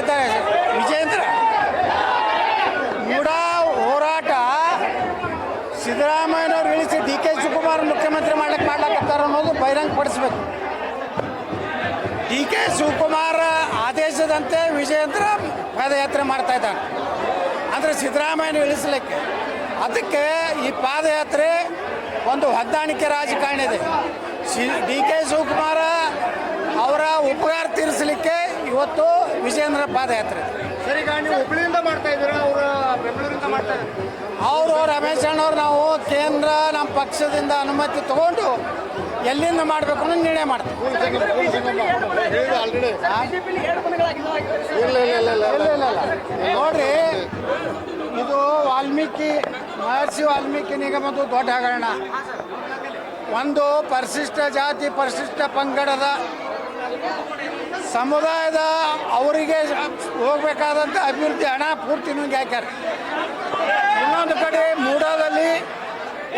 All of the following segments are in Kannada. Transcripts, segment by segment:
ಇದ್ದಾರೆ. ವಿಜೇಂದ್ರ ಉಡಾ ಹೋರಾಟ ಸಿದ್ದರಾಮಯ್ಯನವ್ರು ಇಳಿಸಿ ಡಿ ಕೆ ಶಿವಕುಮಾರ್ ಮುಖ್ಯಮಂತ್ರಿ ಮಾಡ್ಲಿಕ್ಕೆ ಮಾಡ್ಲಾಕತ್ತಾರ ಅನ್ನೋದು ಬಹಿರಂಗ ಪಡಿಸ್ಬೇಕು. ಡಿ ಕೆ ಶಿವಕುಮಾರ್ ಆದೇಶದಂತೆ ವಿಜಯೇಂದ್ರ ಪಾದಯಾತ್ರೆ ಮಾಡ್ತಾ ಇದ್ದಾರೆ ಅಂದರೆ ಸಿದ್ದರಾಮಯ್ಯನ ಇಳಿಸಲಿಕ್ಕೆ ಅದಕ್ಕೆ ಈ ಪಾದಯಾತ್ರೆ ಒಂದು ಹೊಂದಾಣಿಕೆ ರಾಜಕಾರಣ ಇದೆ. ಡಿ ಕೆ ಶಿವಕುಮಾರ ಅವರ ಉಪಕಾರ ತೀರಿಸಲಿಕ್ಕೆ ಇವತ್ತು ವಿಜೇಂದ್ರ ಪಾದಯಾತ್ರೆ. ಸರಿ ನೀವು ಹುಬ್ಳಿಯಿಂದ ಮಾಡ್ತಾ ಇದ್ದೀರಾ? ಅವರು ಬೆಂಗಳೂರಿಂದ ಮಾಡ್ತಾ ಇದ್ದಾರೆ. ಅವರು ರಮೇಶ್ ಅಣ್ಣವ್ರು ನಾವು ಕೇಂದ್ರ ನಮ್ಮ ಪಕ್ಷದಿಂದ ಅನುಮತಿ ತಗೊಂಡು ಎಲ್ಲಿಂದ ಮಾಡಬೇಕು ಅನ್ನೋ ನಿರ್ಣಯ ಮಾಡ್ತೀವಿ. ಇಲ್ಲ ಇಲ್ಲ ಇಲ್ಲ ಇಲ್ಲ ಇಲ್ಲ. ನೋಡ್ರಿ ಇದು ವಾಲ್ಮೀಕಿ ಮಹರ್ಷಿ ವಾಲ್ಮೀಕಿ ನಿಗಮದ್ದು ದೊಡ್ಡ ಹಗರಣ. ಒಂದು ಪರಿಶಿಷ್ಟ ಜಾತಿ ಪರಿಶಿಷ್ಟ ಪಂಗಡದ ಸಮುದಾಯದ ಅವರಿಗೆ ಹೋಗಬೇಕಾದಂಥ ಅಭಿವೃದ್ಧಿ ಹಣ ಪೂರ್ತಿ ನನಗೆ ಹಾಕ್ಯಾರ. ಇನ್ನೊಂದು ಕಡೆ ಮೂಡಾದಲ್ಲಿ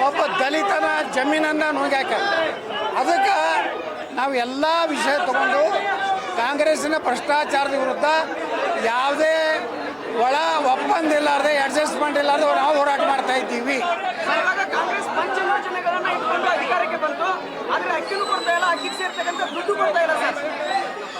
ಒಬ್ಬ ದಲಿತನ ಜಮೀನನ್ನು ನುಂಗಿ ಹಾಕ್ಯಾರ. ಅದಕ್ಕೆ ನಾವು ಎಲ್ಲ ವಿಷಯ ತಗೊಂಡು ಕಾಂಗ್ರೆಸ್ಸಿನ ಭ್ರಷ್ಟಾಚಾರದ ವಿರುದ್ಧ ಯಾವುದೇ ಒಳ ಒಪ್ಪಂದ ಇಲ್ಲಾರ್ದೆ ಅಡ್ಜಸ್ಟ್ಮೆಂಟ್ ಇಲ್ಲಾರ್ದೆ ನಾವು ಹೋರಾಟ ಮಾಡ್ತಾ ಇದ್ದೀವಿ.